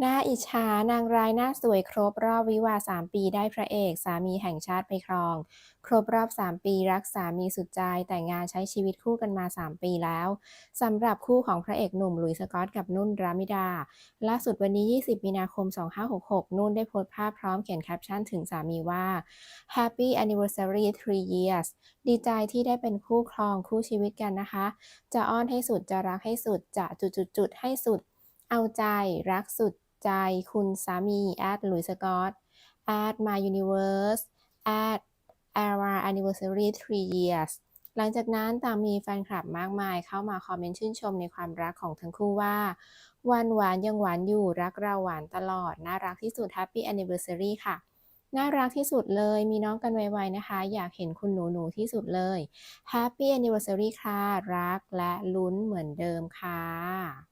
น่าอิจฉานางร้ายหน้าสวยครบรอบวิวาห์3ปีได้พระเอก สามีแห่งชาติไปครอง ครบรอบ 3 ปีรักสามีสุดใจแต่งงานใช้ชีวิตคู่กันมา 3 ปีแล้วสำหรับคู่ของพระเอกหนุ่มหลุยส์สกอตกับนุ่นรามิดา ล่าสุดวันนี้ 20 มีนาคม 2566 นุ่นได้โพสต์ภาพพร้อมเขียนแคปชั่นถึงสามีว่า Happy Anniversary 3 years ดีใจที่ได้เป็นคู่ครองคู่ชีวิตกันนะคะ จะอ้อนให้สุดจะรักให้สุดจะจุดๆให้สุดเอาใจรักสุด ใจคุณสามี at หลุยส์สกอต at my universe at our anniversary 3 years หลังจากนั้นต่างมีแฟนคลับมากมายเข้ามาคอมเมนต์ชื่นชมในความรักของทั้งคู่ว่า วันหวานยังหวานอยู่รักเราหวานตลอด น่ารักที่สุด Happy Anniversary ค่ะ น่ารักที่สุดเลยมีน้องกันไวๆนะคะ อยากเห็นคุณหนูหนูที่สุดเลย Happy Anniversary ค่ะ รักและลุ้นเหมือนเดิมค่ะ